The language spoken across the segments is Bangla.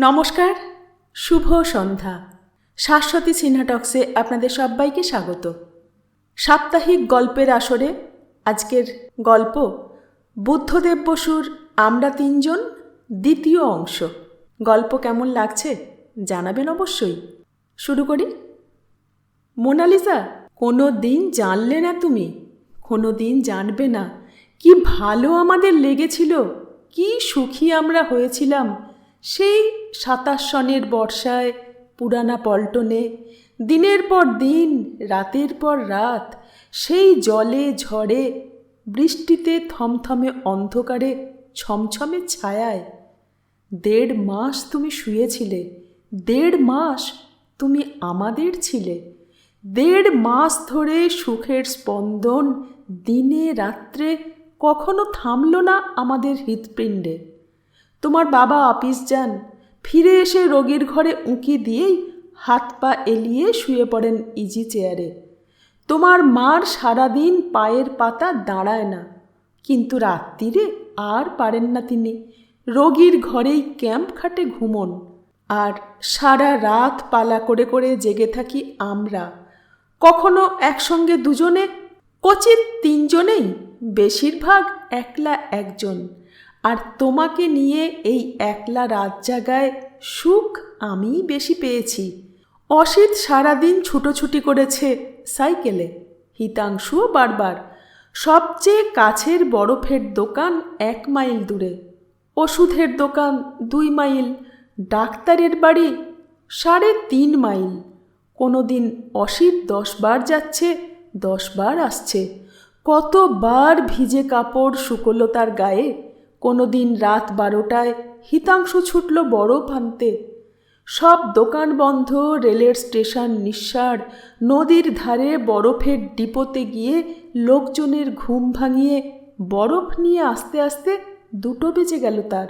নমস্কার, শুভ সন্ধ্যা। শাশ্বতী সিনহা টক্সে আপনাদের সবাইকে স্বাগত। সাপ্তাহিক গল্পের আসরে আজকের গল্প বুদ্ধদেব বসুর আমরা তিনজন দ্বিতীয় অংশ। গল্প কেমন লাগছে জানাবেন অবশ্যই। শুরু করি। মোনালিসা কোনো দিন জানলে না তুমি কোনো দিন জানবে না। কি ভালো আমাদের লেগেছিল, কি সুখী আমরা হয়েছিলাম। সেই সাতাশ সনের বর্ষায় পুরানা পল্টনে, দিনের পর দিন, রাতের পর রাত, সেই জলে ঝড়ে, বৃষ্টিতে থমথমে অন্ধকারে, ছমছমে ছায়ায়। দেড় মাস তুমি শুয়েছিলে, দেড় মাস তুমি আমাদের ছিলে। দেড় মাস ধরে সুখের স্পন্দন দিনে রাত্রে কখনো থামল না আমাদের হৃৎপিণ্ডে। তোমার বাবা অফিস যান। ফিরে এসে রোগীর ঘরে উঁকি দিয়েই হাত পা এলিয়ে শুয়ে পড়েন ইজি চেয়ারে। তোমার মার সারাদিন পায়ের পাতা দাঁড়ায় না। কিন্তু রাত্রিরে আর পারেন না তিনি। রোগীর ঘরেই ক্যাম্প খাটে ঘুমন। আর সারা রাত পালা করে করে জেগে থাকি আমরা। কখনো একসঙ্গে দুজনে, কচিত তিনজনেই বেশিরভাগ একলা একজন। আর তোমাকে নিয়ে এই একলা রাত জাগায় সুখ আমিই বেশি পেয়েছি। অসিত সারাদিন ছুটোছুটি করেছে সাইকেলে। হিতাংশুও বারবার। সবচেয়ে কাছের বরফের দোকান এক মাইল দূরে। ওষুধের দোকান দুই মাইল। ডাক্তারের বাড়ি সাড়ে তিন মাইল। কোনো দিন অসিত দশবার যাচ্ছে দশবার আসছে। কতবার ভিজে কাপড় শুকলো তার গায়ে। কোনো দিন রাত বারোটায় হিতাংশু ছুটল বরফ আনতে সব দোকান বন্ধ, রেলের স্টেশন নিঃসার, নদীর ধারে বরফের ডিপোতে গিয়ে লোকজনের ঘুম ভাঙিয়ে বরফ নিয়ে আস্তে আস্তে দুটো বেজে গেল তার।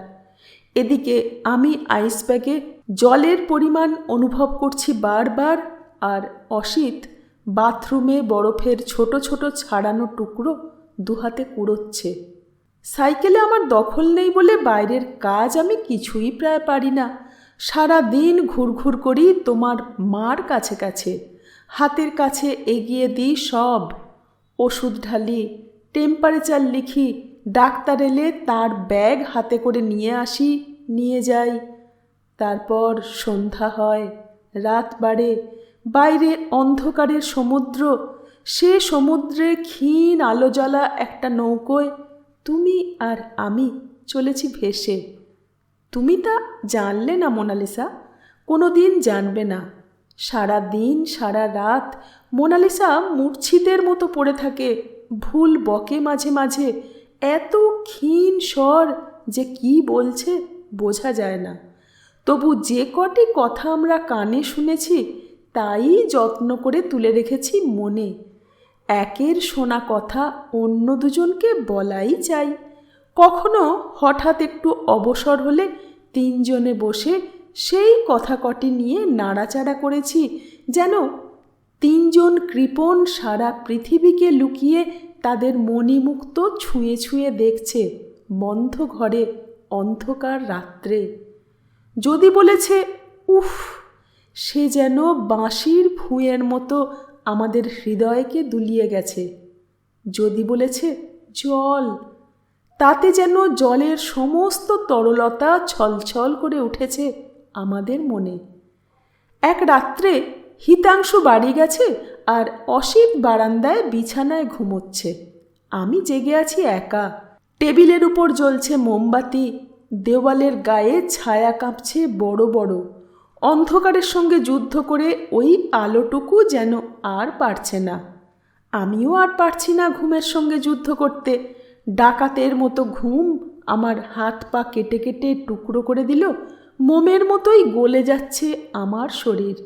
এদিকে আমি আইস ব্যাগে জলের পরিমাণ অনুভব করছি বারবার আর অসিত বাথরুমে বরফের ছোট ছোট ছাড়ানো টুকরো দুহাতে কুড়োচ্ছে। সাইকেলে আমার দখল নেই বলে বাইরের কাজ আমি কিছুই প্রায় পারি না। সারা দিন ঘুরঘুর করি তোমার মার কাছে কাছে। হাতের কাছে এগিয়ে দিই সব। ওষুধ ঢালি টেম্পারেচার লিখি, ডাক্তার এলে তার ব্যাগ হাতে করে নিয়ে আসি, নিয়ে যাই। তারপর সন্ধ্যা হয়, রাত বাড়ে, বাইরে অন্ধকারের সমুদ্র। সে সমুদ্রে ক্ষীণ আলো জ্বলা একটা নৌকোয় তুমি আর আমি চলেছি ভেসে। তুমি তা জানলে না মোনালিসা? কোনো দিন জানবে না। সারা দিন, সারা রাত মোনালিসা মূর্ছিতের মতো পড়ে থাকে, ভুল বকে মাঝে মাঝে। এত ক্ষীণ স্বর যে কি বলছে বোঝা যায় না। তবু যে কটি কথা আমরা কানে শুনেছি, তাই যত্ন করে তুলে রেখেছি মনে। একের শোনা কথা অন্য দুজনকে বলাই চাই। কখনো হঠাৎ একটু অবসর হলে তিনজনে বসে সেই কথা কটি নিয়ে নাড়াচাড়া করেছি যেন তিনজন কৃপণ সারা পৃথিবীকে লুকিয়ে তাদের মণিমুক্ত ছুঁয়ে ছুঁয়ে দেখছে বন্ধ ঘরে অন্ধকার রাত্রে। যদি বলেছে, উফ, সে যেন বাঁশির ভুঁয়ের মতো আমাদের হৃদয়কে দুলিয়ে গেছে। যদি বলেছে, জল। তাতে যেন জলের সমস্ত তরলতা ছলছল করে উঠেছে আমাদের মনে। এক রাত্রে হিতাংশু বাড়ি গেছে আর অসিত বারান্দায় বিছানায় ঘুমোচ্ছে। আমি জেগে আছি একা। টেবিলের উপর জ্বলছে মোমবাতি, দেওয়ালের গায়ে ছায়া কাঁপছে বড় বড়। অন্ধকারের সঙ্গে যুদ্ধ করে ওই আলোটুকু যেন আর পারছে না। আমিও আর পারছি না ঘুমের সঙ্গে যুদ্ধ করতে। ডাকাতের মতো ঘুম আমার হাত পা কেটে কেটে টুকরো করে দিল। মোমের মতোই গলে যাচ্ছে আমার শরীর।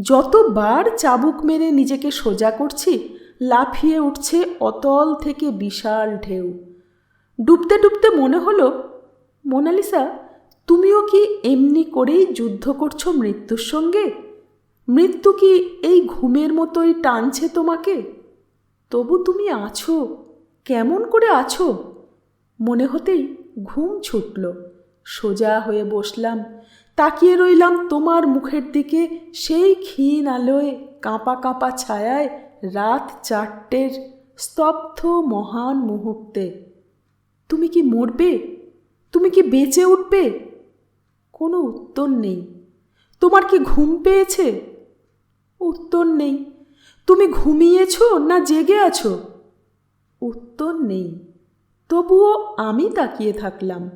যতবার চাবুক মেরে নিজেকে সোজা করছি, লাফিয়ে উঠছে অতল থেকে বিশাল ঢেউ। ডুবতে ডুবতে মনে হলো, মোনালিসা তুমিও কি এমনি করেই যুদ্ধ করছ মৃত্যুর সঙ্গে? মৃত্যু কি এই ঘুমের মতোই টানছে তোমাকে? তবু তুমি আছো। কেমন করে আছো? মনে হতেই ঘুম ছুটল। সোজা হয়ে বসলাম। তাকিয়ে রইলাম তোমার মুখের দিকে সেই ক্ষীণ আলোয়, কাঁপা কাঁপা ছায়ায় রাত চারটের স্তব্ধ মহান মুহূর্তে। তুমি কি মরবে? তুমি কি বেঁচে উঠবে? কোনো উত্তর নেই। তোমার কি ঘুম পেয়েছে? উত্তর নেই। তুমি ঘুমিয়েছ না জেগে আছো? উত্তর নেই। তবুও আমি তাকিয়ে থাকলাম।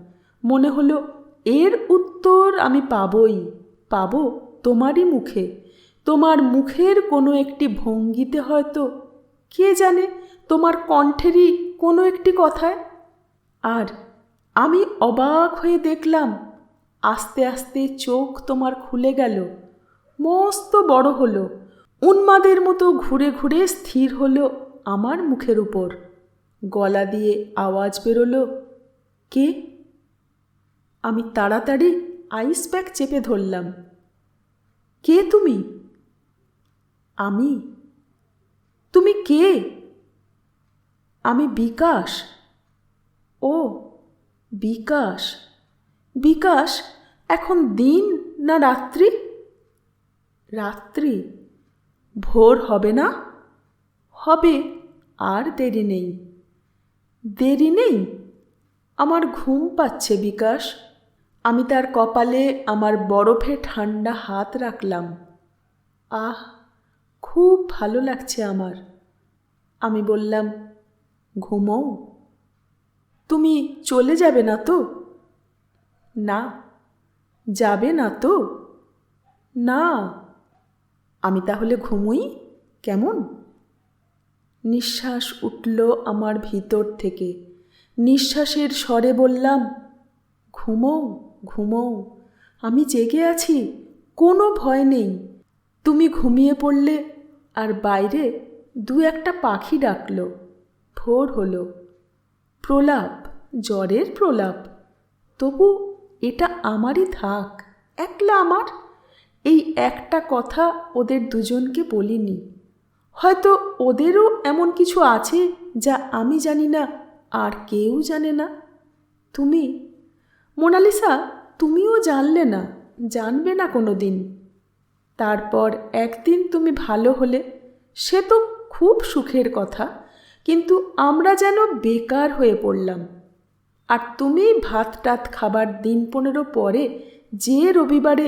মনে হলো, এর উত্তর আমি পাবই। পাবো তোমারই মুখে। তোমার মুখের কোনো একটি ভঙ্গিতে হয়তো, কে জানে তোমার কণ্ঠেরই কোনো একটি কথায়। আর আমি অবাক হয়ে দেখলাম আস্তে আস্তে চোখ তোমার খুলে গেল। মস্ত বড় হলো। উন্মাদের মতো ঘুরে ঘুরে স্থির হলো আমার মুখের উপর। গলা দিয়ে আওয়াজ বেরোলো, কে? আমি তাড়াতাড়ি আইস ব্যাগ চেপে ধরলাম, কে তুমি? আমি? তুমি কে? আমি বিকাশ। ও, বিকাশ। বিকাশ, এখন দিন না রাত্রি? রাত্রি। ভোর হবে না? হবে, আর দেরি নেই। দেরি নেই? আমার ঘুম পাচ্ছে বিকাশ। আমি তার কপালে আমার বরফে ঠান্ডা হাত রাখলাম। আহ, খুব ভালো লাগছে আমার। আমি বললাম, ঘুমোও? তুমি চলে যাবে না তো? না, যাবে না তো? না। আমি তাহলে ঘুমুই? কেমন? নিঃশ্বাস উঠল আমার ভিতর থেকে। নিঃশ্বাসের স্বরে বললাম ঘুমোও ঘুমোও আমি জেগে আছি, কোনো ভয় নেই। তুমি ঘুমিয়ে পড়লে আর বাইরে দু একটা পাখি ডাকলো। ভোর হলো। প্রলাপ, জ্বরের প্রলাপ। তবু এটা আমারই থাক, একলা আমার? এই একটা কথা ওদের দুজনকে বলিনি। হয়তো ওদেরও এমন কিছু আছে যা আমি জানি না, আর কেউ জানে না। তুমি? মোনালিসা, তুমিও জানলে না, জানবে না কোনো দিন তারপর একদিন তুমি ভালো হলে, সে তো খুব সুখের কথা, কিন্তু আমরা যেন বেকার হয়ে পড়লাম। আর তুমি ভাত টাত খাবার দিন পনেরো পরে যে রবিবারে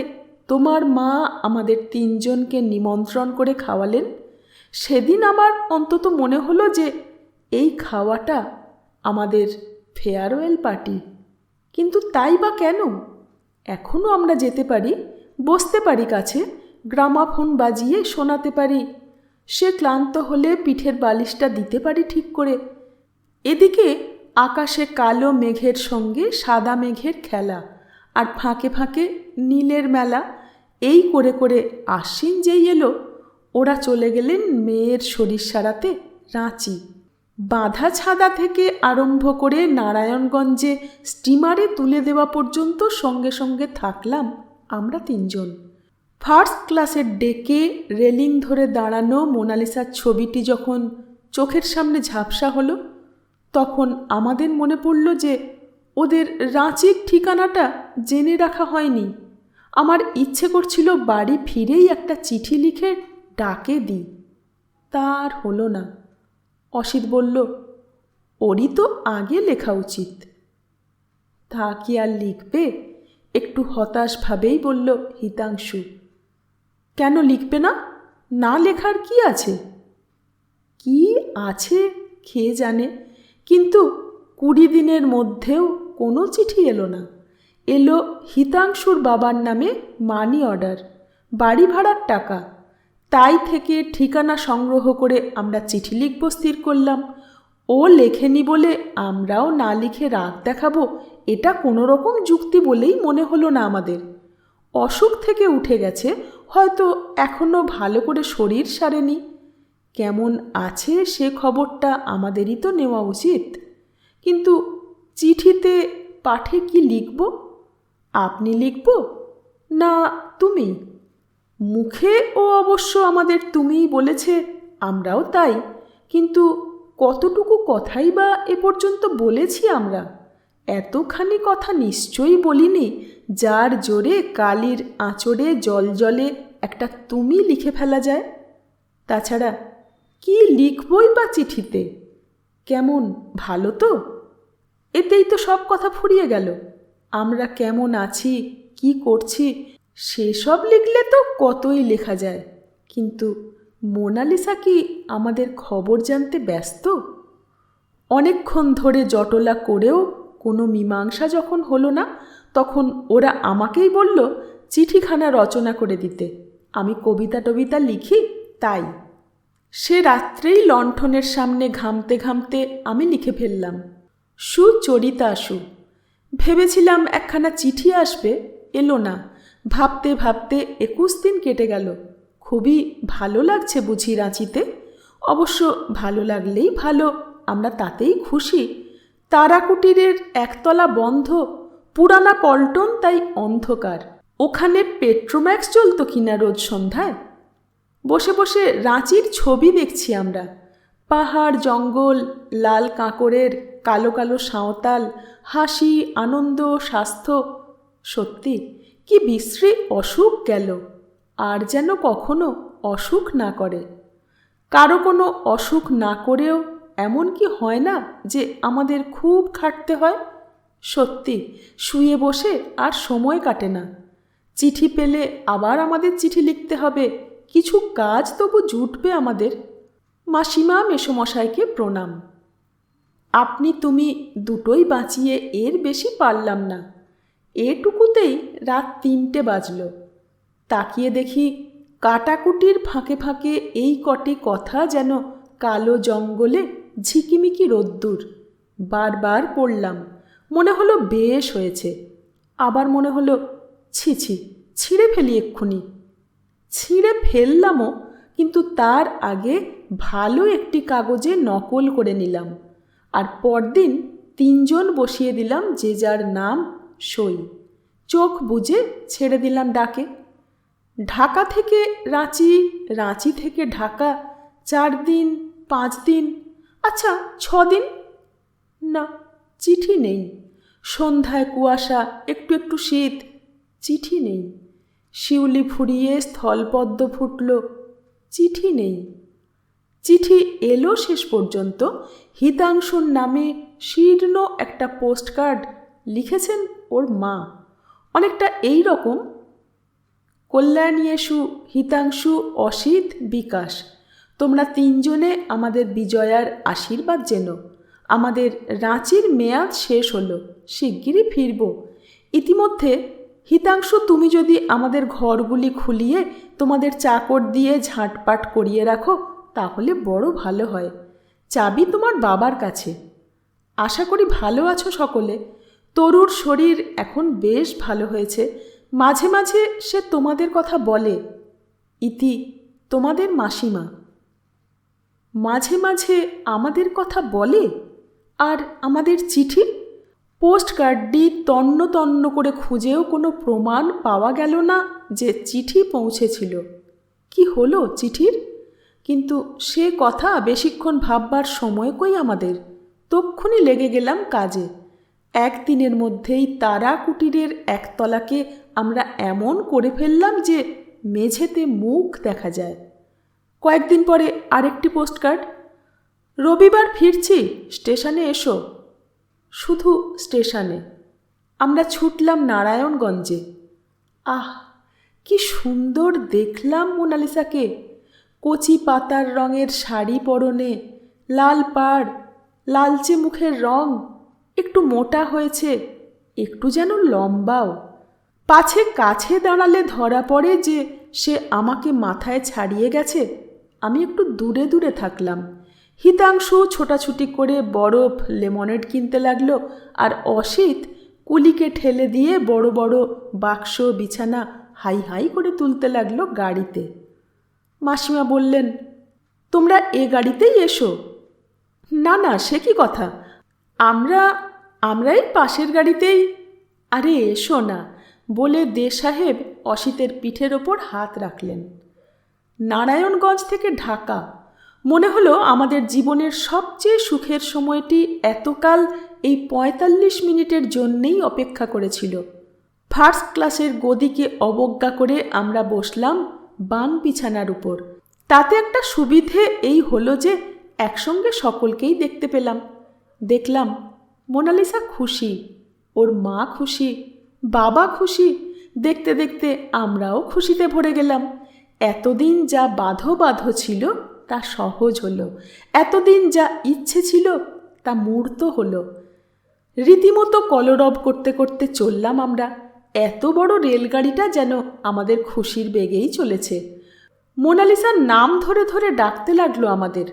তোমার মা আমাদের তিনজনকে নিমন্ত্রণ করে খাওয়ালেন, সেদিন আমার অন্তত মনে হলো যে এই খাওয়াটা আমাদের ফেয়ারওয়েল পার্টি কিন্তু তাই বা কেন? এখনও আমরা যেতে পারি, বসতে পারি কাছে, গ্রামাফোন বাজিয়ে শোনাতে পারি, সে ক্লান্ত হলে পিঠের বালিশটা দিতে পারি ঠিক করে। এদিকে আকাশে কালো মেঘের সঙ্গে সাদা মেঘের খেলা আর ফাঁকে ফাঁকে নীলের মেলা। এই করে করে আশ্বিন যেই এলো, ওরা চলে গেলেন মেয়ের শরীর সারাতে রাঁচি। বাঁধা ছাদা থেকে আরম্ভ করে নারায়ণগঞ্জে স্টিমারে তুলে দেওয়া পর্যন্ত সঙ্গে সঙ্গে থাকলাম আমরা তিনজন। ফার্স্ট ক্লাসের ডেকে রেলিং ধরে দাঁড়ানো মোনালিসার ছবিটি যখন চোখের সামনে ঝাপসা হলো তখন আমাদের মনে পড়ল যে ওদের রাঁচির ঠিকানাটা জেনে রাখা হয়নি। আমার ইচ্ছে করছিল বাড়ি ফিরেই একটা চিঠি লিখে ডাকে দিই। তার হলো না। অসিত বলল, ওরই তো আগে লেখা উচিত। তা কি আর লিখবে? একটু হতাশভাবেই বলল হিতাংশু। কেন লিখবে না? না লেখার কি আছে? কি আছে? খেয়ে জানে? কিন্তু কুড়ি দিনের মধ্যেও কোনো চিঠি এলো না। এলো হিতাংশুর বাবার নামে মানি অর্ডার, বাড়ি ভাড়ার টাকা। তাই থেকে ঠিকানা সংগ্রহ করে আমরা চিঠি লিখব স্থির করলাম। ও লেখেনি বলে আমরাও না লিখে রাগ দেখাবো, এটা কোনো রকম যুক্তি বলেই মনে হলো না আমাদের। অসুখ থেকে উঠে গেছে, হয়তো এখনও ভালো করে শরীর সারেনি। কেমন আছে সে খবরটা আমাদেরই তো নেওয়া উচিত। কিন্তু চিঠিতে পাঠে কি লিখব? আপনি লিখব না তুমি? মুখে ও অবশ্য আমাদের তুমিই বলেছে, আমরাও তাই। কিন্তু কতটুকু কথাই বা এ পর্যন্ত বলেছি আমরা? এতখানি কথা নিশ্চয়ই বলিনি, যার জোরে কালির আঁচড়ে জল জলে একটা তুমি লিখে ফেলা যায়। তাছাড়া কি লিখবই বা চিঠিতে? কেমন, ভালো তো? এতেই তো সব কথা ফুরিয়ে গেল। আমরা কেমন আছি, কি করছি, সেসব লিখলে তো কতই লেখা যায়। কিন্তু মোনালিসা কি আমাদের খবর জানতে ব্যস্ত? অনেকক্ষণ ধরে জটলা করেও কোনো মীমাংসা যখন হলো না, তখন ওরা আমাকেই বলল, চিঠিখানা রচনা করে দিতে। আমি কবিতা টবিতা লিখি, তাই। সে রাত্রেই লণ্ঠনের সামনে ঘামতে ঘামতে আমি লিখে ফেললাম, সুচরিতা সু ভেবেছিলাম একখানা চিঠি আসবে, এলো না। ভাবতে ভাবতে একুশ দিন কেটে গেল। খুবই ভালো লাগছে বুঝি রাঁচিতে। অবশ্য ভালো লাগলেই ভালো, আমরা তাতেই খুশি। তারাকুটিরের একতলা বন্ধ, পুরানা পল্টন তাই অন্ধকার। ওখানে পেট্রোম্যাক্স চলতো কিনা রোজ সন্ধ্যায়? বসে বসে রাঁচির ছবি দেখছি আমরা। পাহাড়, জঙ্গল, লাল কাঁকড়ের কালো কালো সাঁওতাল, হাসি, আনন্দ, স্বাস্থ্য। সত্যি, কি বিশ্রী অসুখ গেল। আর যেন কখনো অসুখ না করে। কারও কোনো অসুখ না করেও এমন কি হয় না যে আমাদের খুব খাটতে হয়? সত্যি, শুয়ে বসে আর সময় কাটে না। চিঠি পেলে আবার আমাদের চিঠি লিখতে হবে। কিছু কাজ তবু জুটবে আমাদের। মাসিমা মেসমশাইকে প্রণাম। আপনি তুমি দুটোই বাঁচিয়ে এর বেশি পারলাম না। এটুকুতেই রাত তিনটে বাজল। তাকিয়ে দেখি কাটাকুটির ফাঁকে ফাঁকে এই কটি কথা যেন কালো জঙ্গলে ঝিকিমিকি রোদ্দুর। বারবার পড়লাম। মনে হলো বেশ হয়েছে। আবার মনে হলো, ছি ছি, ছিঁড়ে ফেলি এক্ষুনি। ছিঁড়ে ফেললামও, কিন্তু তার আগে ভালো একটি কাগজে নকল করে নিলাম। আর পরদিন তিনজন বসিয়ে দিলাম যে যার নাম সই। চোখ বুঝে ছেড়ে দিলাম ডাকে। ঢাকা থেকে রাঁচি রাঁচি থেকে ঢাকা, চার দিন, পাঁচ দিন আচ্ছা ছদিন না, চিঠি নেই। সন্ধ্যায় কুয়াশা, একটু একটু শীত, চিঠি নেই। শিউলি ফুরিয়ে স্থলপদ্ম ফুটল। চিঠি নেই। চিঠি এলো শেষ পর্যন্ত। হিতাংশুর নামে শীর্ণ একটা পোস্টকার্ড লিখেছেন ওর মা। অনেকটা এই রকম। কল্যাণীয়েশু হিতাংশু, অসিত, বিকাশ, তোমরা তিনজনে আমাদের বিজয়ার আশীর্বাদ যেন আমাদের রাঁচির মেয়াদ শেষ হলো। শিগগিরই ফিরব। ইতিমধ্যে হিতাংশু, তুমি যদি আমাদের ঘরগুলি খুলিয়ে তোমাদের চাকর দিয়ে ঝাঁটপাট করিয়ে রাখো, তাহলে বড় ভালো হয়। চাবি তোমার বাবার কাছে। আশা করি ভালো আছো সকলে। তরুর শরীর এখন বেশ ভালো হয়েছে। মাঝে মাঝে সে তোমাদের কথা বলে। ইতি, তোমাদের মাসিমা। মাঝে মাঝে আমাদের কথা বলে? আর আমাদের চিঠি? পোস্ট কার্ডটি তন্ন তন্ন করে খুঁজেও কোনো প্রমাণ পাওয়া গেল না যে চিঠি পৌঁছেছিল। কি হলো চিঠির? কিন্তু সে কথা বেশিক্ষণ ভাববার সময় কই আমাদের? তক্ষুনি লেগে গেলাম কাজে। একদিনের মধ্যেই তারা কুটিরের একতলাকে আমরা এমন করে ফেললাম যে মেঝেতে মুখ দেখা যায়। কয়েকদিন পরে আরেকটি পোস্টকার্ড। রবিবার ফিরছি, স্টেশনে এসো। শুধু স্টেশনে। আমরা ছুটলাম নারায়ণগঞ্জে। আহ, কি সুন্দর দেখলাম মোনালিসাকে। কচি পাতার রঙের শাড়ি পরনে, লাল পাড়, লালচে মুখের রং, একটু মোটা হয়েছে, একটু যেন লম্বাও। পাছে কাছে দাঁড়ালে ধরা পড়ে যে সে আমাকে মাথায় ছাড়িয়ে গেছে। আমি একটু দূরে দূরে থাকলাম। হিতাংশু ছোটাছুটি করে বরফ লেমনেড কিনতে লাগল আর অসিত কুলিকে ঠেলে দিয়ে বড় বড় বাক্স বিছানা হাই হাই করে তুলতে লাগল গাড়িতে। মাসিমা বললেন, তোমরা এ গাড়িতেই এসো। না না, সে কি কথা? আমরা, আমরাই পাশের গাড়িতেই? আরে, এসো না, বলে দে সাহেব অসিতের পিঠের ওপর হাত রাখলেন। নারায়ণগঞ্জ থেকে ঢাকা মনে হলো আমাদের জীবনের সবচেয়ে সুখের সময়টি এতকাল এই পঁয়তাল্লিশ মিনিটের জন্যেই অপেক্ষা করেছিল। ফার্স্ট ক্লাসের গদিকে অবজ্ঞা করে আমরা বসলাম বাং বিছানার উপর। তাতে একটা সুবিধে এই হলো যে একসঙ্গে সকলকেই দেখতে পেলাম। দেখলাম মোনালিসা খুশি, ওর মা খুশি, বাবা খুশি, দেখতে দেখতে আমরাও খুশিতে ভরে গেলাম। এতদিন যা বাঁধো বাঁধো ছিল তা সহজ হলো। এতদিন যা ইচ্ছে ছিল, তা মূর্ত হলো। রীতিমতো কলরব করতে করতে চললাম আমরা। এত বড় রেলগাড়িটা যেন আমাদের খুশির বেগেই চলেছে। মোনালিসার নাম ধরে ধরে ডাকতে লাগল আমাদের।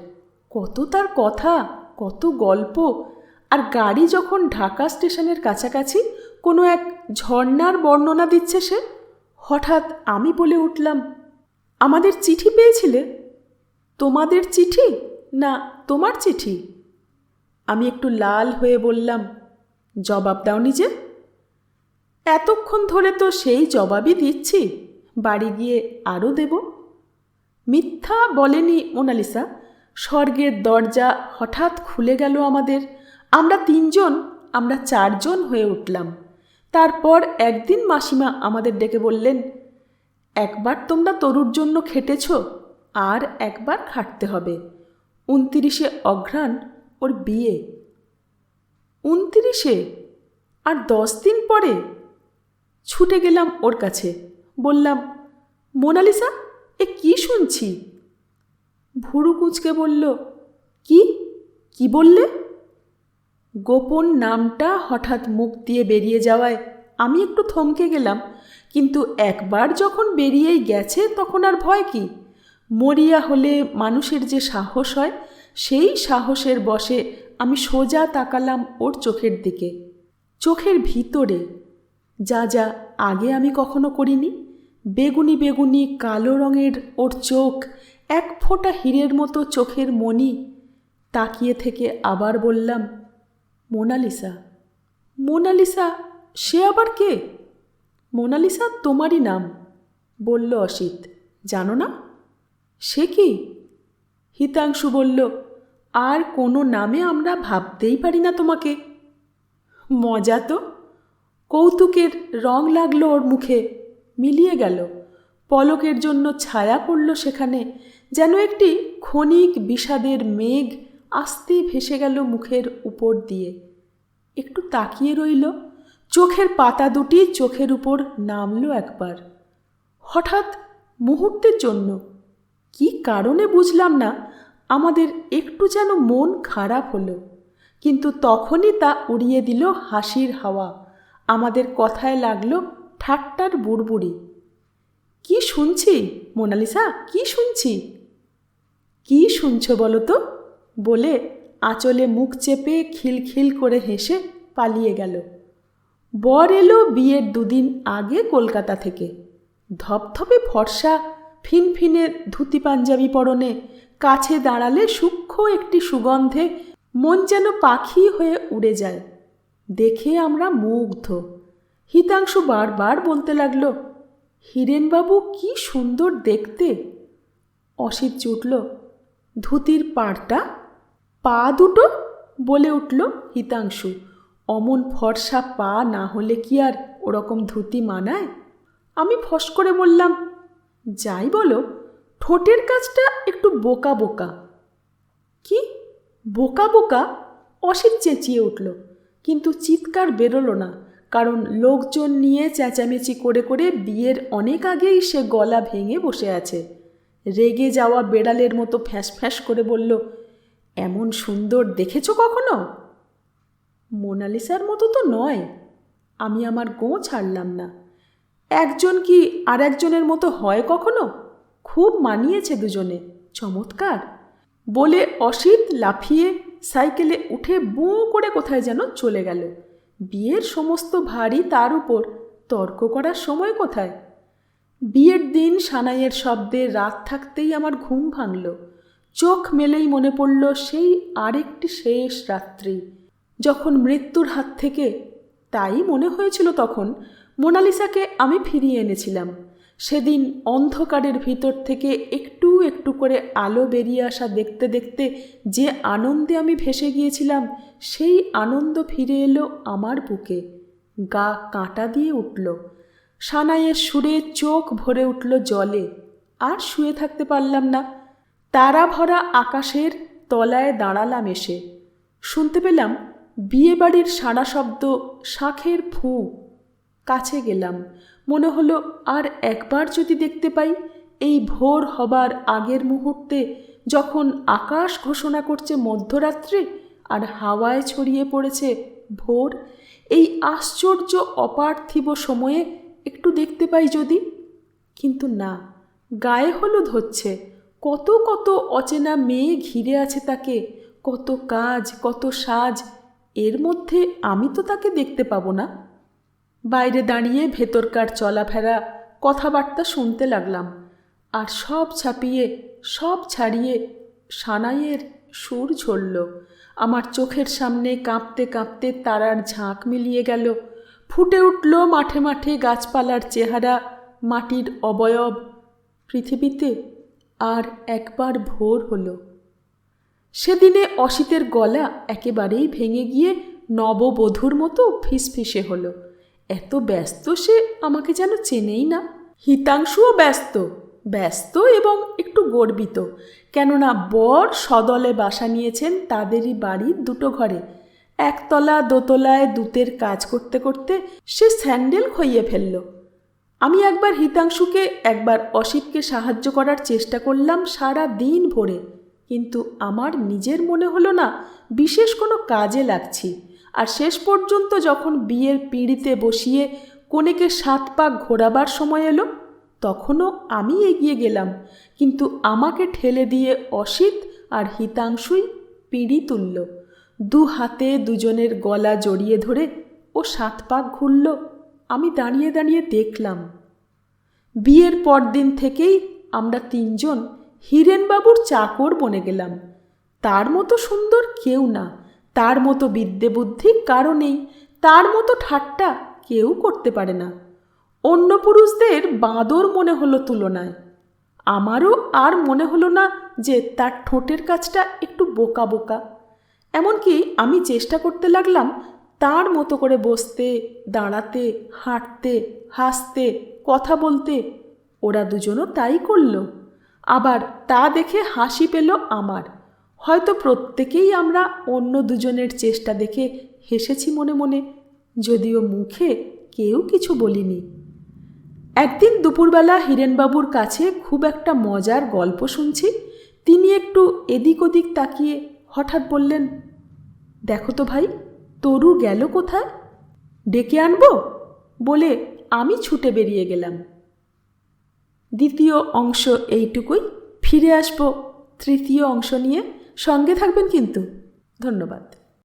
কত তার কথা, কত গল্প, আর গাড়ি যখন ঢাকা স্টেশনের কাছাকাছি কোনো এক ঝর্ণার বর্ণনা দিচ্ছে সে, হঠাৎ আমি বলে উঠলাম, আমাদের চিঠি পেয়েছিলে? তোমাদের চিঠি না তোমার চিঠি? আমি একটু লাল হয়ে বললাম, জবাব দাও নিজে। এতক্ষণ ধরে তো সেই জবাবই দিচ্ছি, বাড়ি গিয়ে আরও দেব। মিথ্যা বলেনি মোনালিসা, স্বর্গের দরজা হঠাৎ খুলে গেল আমাদের। আমরা তিনজন, আমরা চারজন হয়ে উঠলাম। তারপর একদিন মাসিমা আমাদের ডেকে বললেন, একবার তোমরা তরুর জন্য খেটেছ আর একবার খাটতে হবে। উনতিরিশে অঘ্রাণ ওর বিয়ে। উনতিরিশে? আর দশ দিন পরে? ছুটে গেলাম ওর কাছে। বললাম, মোনালিসা, এ কি শুনছি? ভুরু কুঁচকে বলল, কি? কি বললে? গোপন নামটা হঠাৎ মুখ দিয়ে বেরিয়ে যাওয়ায় আমি একটু থমকে গেলাম, কিন্তু একবার যখন বেরিয়েই গেছে তখন আর ভয় কি? মরিয়া হলে মানুষের যে সাহস হয়, সেই সাহসের বসে আমি সোজা তাকালাম ওর চোখের দিকে। চোখের ভিতরে, যা যা আগে আমি কখনো করিনি, বেগুনি বেগুনি কালো রঙের ওর চোখ, এক ফোঁটা হীরের মতো চোখের মণি। তাকিয়ে থেকে আবার বললাম, মোনালিসা মোনালিসা, সে আবার কে? মোনালিসা তোমারই নাম, বলল অসিত। জানো না সে কি? হিতাংশু বলল, আর কোনো নামে আমরা ভাবতেই পারি না তোমাকে। মজা তো। কৌতুকের রং লাগল ওর মুখে, মিলিয়ে গেল। পলকের জন্য ছায়া পড়ল সেখানে, যেন একটি ক্ষণিক বিষাদের মেঘ আস্তে ভেসে গেল মুখের উপর দিয়ে। একটু তাকিয়ে রইল, চোখের পাতা দুটি চোখের উপর নামল একবার। হঠাৎ মুহূর্তের জন্য কি কারণে বুঝলাম না, আমাদের একটু যেন মন খারাপ হলো। কিন্তু তখনই তা উড়িয়ে দিল হাসির হাওয়া। আমাদের কথায় লাগল ঠাট্টার বুড়বুড়ি। কি শুনছি, মোনালিসা? কি শুনছি? কি শুনছ বলো তো? বলে আঁচলে মুখ চেপে খিলখিল করে হেসে পালিয়ে গেল। বর এলো বিয়ের দুদিন আগে কলকাতা থেকে। ধপধপে ফর্সা ফিনফিনে ধুতি পাঞ্জাবি পরনে কাছে দাঁড়ালে সূক্ষ্ম একটি সুগন্ধে মন যেন পাখি হয়ে উড়ে যায়। দেখে আমরা মুগ্ধ। হিতাংশু বারবার বলতে লাগল, হিরেনবাবু, কি সুন্দর দেখতে! অসিত চুটল ধুতির পাড়টা পা দুটো? বলে উঠল হিতাংশু, অমন ফর্সা পা না হলে কি আর ওরকম ধুতি মানায়? আমি ফস করে বললাম যাই বলো, ঠোঁটের কাজটা একটু বোকা বোকা। কি? বোকা বোকা? অসিত চেঁচিয়ে উঠল, কিন্তু চিৎকার বেরোলো না, কারণ লোকজন নিয়ে চেঁচামেচি করে করে বিয়ের অনেক আগেই সে গলা ভেঙে বসে আছে। রেগে যাওয়া বেড়ালের মতো ফ্যাঁস ফ্যাঁস করে বলল, এমন সুন্দর দেখেছ কখনো? মোনালিসার মতো তো নয়, আমি আমার গোঁ ছাড়লাম না। একজন কি আর একজনের মতো হয় কখনো? খুব মানিয়েছে দুজনে। চমৎকার। বলে অসিত লাফিয়ে সাইকেলে উঠে বোঁ করে কোথায় যেন চলে গেল। বিয়ের সমস্ত ভারী তার উপর তর্ক করার সময় কোথায়? বিয়ের দিন সানাইয়ের শব্দে রাত থাকতেই আমার ঘুম ভাঙল। চোখ মেলেই মনে পড়ল সেই আরেকটি শেষ রাত্রি। যখন মৃত্যুর হাত থেকে, তাই মনে হয়েছিল তখন মোনালিসাকে আমি ফিরিয়ে এনেছিলাম। সেদিন অন্ধকারের ভিতর থেকে একটু একটু করে আলো বেরিয়ে আসা দেখতে দেখতে যে আনন্দে আমি ভেসে গিয়েছিলাম, সেই আনন্দ ফিরে এলো আমার বুকে। গা কাঁটা দিয়ে উঠল। সানাইয়ের সুরে চোখ ভরে উঠল জলে। আর শুয়ে থাকতে পারলাম না। তারা ভরা আকাশের তলায় দাঁড়ালাম এসে। শুনতে পেলাম বিয়েবাড়ির সারা শব্দ শাঁখের ফু কাছে গেলাম। মনে হলো, আর একবার যদি দেখতে পাই, এই ভোর হবার আগের মুহূর্তে যখন আকাশ ঘোষণা করছে মধ্যরাত্রে আর হাওয়ায় ছড়িয়ে পড়েছে ভোর, এই আশ্চর্য অপার্থিব সময়ে একটু দেখতে পাই যদি? কিন্তু না, গায়ে হলুদ হচ্ছে। কত কত অচেনা মেয়ে ঘিরে আছে তাকে, কত কাজ, কত সাজ, এর মধ্যে আমি তো তাকে দেখতে পাবো না। বাইরে দাঁড়িয়ে ভেতরকার চলাফেরা, কথাবার্তা শুনতে লাগলাম, আর সব ছাপিয়ে, সব ছাড়িয়ে সানাইয়ের সুর ঝরল। আমার চোখের সামনে কাঁপতে কাঁপতে তারার ঝাঁক মিলিয়ে গেল। ফুটে উঠল মাঠে মাঠে গাছপালার চেহারা, মাটির অবয়ব। পৃথিবীতে আর একবার ভোর হলো। সেদিনে অসিতের গলা একেবারেই ভেঙে গিয়ে নববধূর মতো ফিসফিসে হলো। এত ব্যস্ত সে আমাকে যেন চেনেই না। হিতাংশুও ব্যস্ত ব্যস্ত এবং একটু গর্বিত। কেননা বর সদলে বাসা নিয়েছেন তাদেরই বাড়ির দুটো ঘরে। একতলা দোতলায় দূতের কাজ করতে করতে সে স্যান্ডেল খইয়ে ফেলল। আমি একবার হিতাংশুকে, একবার অসিতকে সাহায্য করার চেষ্টা করলাম সারা দিন ভরে। কিন্তু আমার নিজের মনে হলো না, বিশেষ কোনো কাজে লাগছি। আর শেষ পর্যন্ত যখন বিয়ের পিঁড়িতে বসিয়ে কনেকে সাত পাক ঘোরাবার সময় এলো, তখনও আমি এগিয়ে গেলাম, কিন্তু আমাকে ঠেলে দিয়ে অসিত আর হিতাংশুই পিঁড়ি তুলল। দু হাতে দুজনের গলা জড়িয়ে ধরে ও সাত পাক ঘুরল। আমি দাঁড়িয়ে দাঁড়িয়ে দেখলাম, বিয়ের পরদিন থেকেই আমরা তিনজন হীরেনবাবুর চাকর বনে গেলাম। তার মতো সুন্দর কেউ না। তার মতো বিদ্যে বুদ্ধি কারও নেই, তার মতো ঠাট্টা কেউ করতে পারে না। অন্য পুরুষদের বাঁদর মনে হলো তুলনায়। আমারও আর মনে হলো না যে তার ঠোঁটের কাজটা একটু বোকা বোকা। এমনকি আমি চেষ্টা করতে লাগলাম তার মতো করে বসতে, দাঁড়াতে, হাঁটতে, হাসতে, কথা বলতে। ওরা দুজনও তাই করল। আবার তা দেখে হাসি পেল আমার। হয়তো প্রত্যেকেই আমরা অন্য দুজনের চেষ্টা দেখে হেসেছি মনে মনে, যদিও মুখে কেউ কিছু বলিনি। একদিন দুপুরবেলা হিরেনবাবুর কাছে খুব একটা মজার গল্প শুনছি। তিনি একটু এদিক ওদিক তাকিয়ে হঠাৎ বললেন, দেখো তো ভাই, তরু গেল কোথায়? ডেকে আনব? বলে আমি ছুটে বেরিয়ে গেলাম। দ্বিতীয় অংশ এইটুকুই, ফিরে আসব তৃতীয় অংশ নিয়ে। সঙ্গে থাকবেন কিন্তু। ধন্যবাদ।